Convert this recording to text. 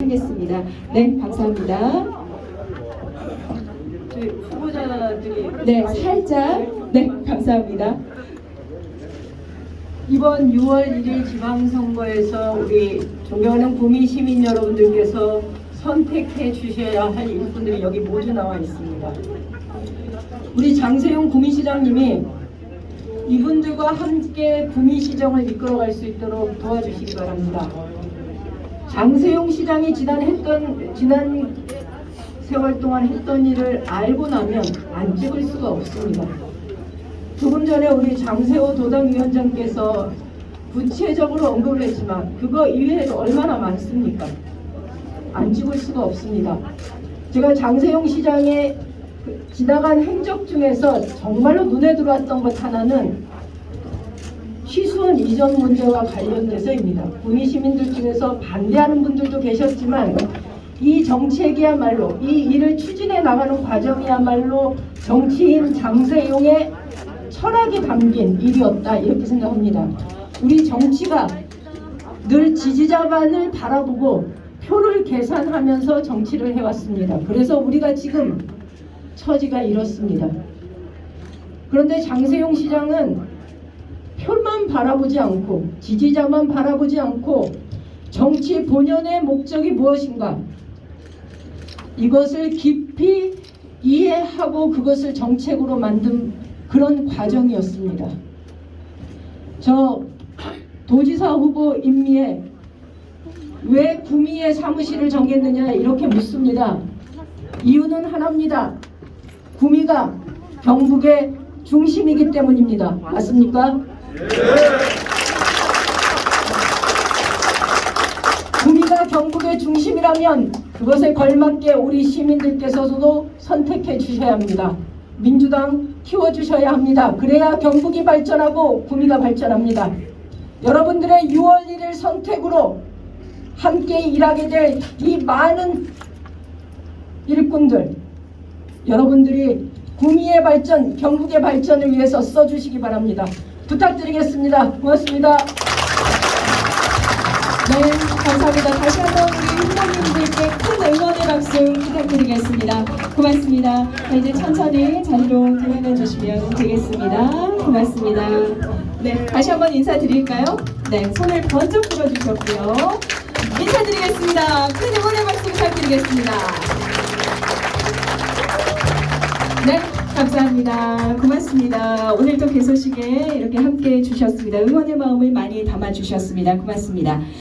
하겠습니다. 네, 감사합니다. 저희 후보자들이 네, 살짝. 네, 감사합니다. 이번 6월 1일 지방선거에서 우리 존경하는 구미 시민 여러분들께서 선택해 주셔야 할 일꾼들이 여기 모두 나와 있습니다. 우리 장세용 구미시장님이 이분들과 함께 구미시정을 이끌어갈 수 있도록 도와주시기 바랍니다. 장세용 시장이 지난 했던 지난 세월 동안 했던 일을 알고 나면 안 찍을 수가 없습니다. 조금 전에 우리 장세호 도당위원장께서 구체적으로 언급을 했지만 그거 이외에도 얼마나 많습니까? 안 찍을 수가 없습니다. 제가 장세용 시장의 그 지나간 행적 중에서 정말로 눈에 들어왔던 것 하나는 시 수원 이전 문제와 관련돼서입니다. 구미 시민들 중에서 반대하는 분들도 계셨지만 이 정책이야말로 이 일을 추진해 나가는 과정이야말로 정치인 장세용의 철학이 담긴 일이었다 이렇게 생각합니다. 우리 정치가 늘 지지자만을 바라보고 표를 계산하면서 정치를 해왔습니다. 그래서 우리가 지금 처지가 이렇습니다. 그런데 장세용 시장은 표만 바라보지 않고 지지자만 바라보지 않고 정치 본연의 목적이 무엇인가 이것을 깊이 이해하고 그것을 정책으로 만든 그런 과정이었습니다. 저 도지사 후보 임미에 왜 구미의 사무실을 정했느냐 이렇게 묻습니다. 이유는 하나입니다. 구미가 경북의 중심이기 때문입니다. 맞습니까? 구미가 경북의 중심이라면 그것에 걸맞게 우리 시민들께서도 선택해 주셔야 합니다. 민주당 키워주셔야 합니다. 그래야 경북이 발전하고 구미가 발전합니다. 여러분들의 6월 1일 선택으로 함께 일하게 될 이 많은 일꾼들 여러분들이 구미의 발전, 경북의 발전을 위해서 써주시기 바랍니다. 부탁드리겠습니다. 고맙습니다. 네, 감사합니다. 다시 한번 우리 후보님들께 큰 응원의 박수 부탁드리겠습니다. 고맙습니다. 자, 이제 천천히 자리로 들어가 주시면 되겠습니다. 고맙습니다. 네, 다시 한번 인사드릴까요? 네, 손을 번쩍 들어주셨고요. 인사드리겠습니다. 큰 응원의 박수 부탁드리겠습니다. 네, 감사합니다. 고맙습니다. 오늘도 개소식에 이렇게 함께 해주셨습니다. 응원의 마음을 많이 담아주셨습니다. 고맙습니다.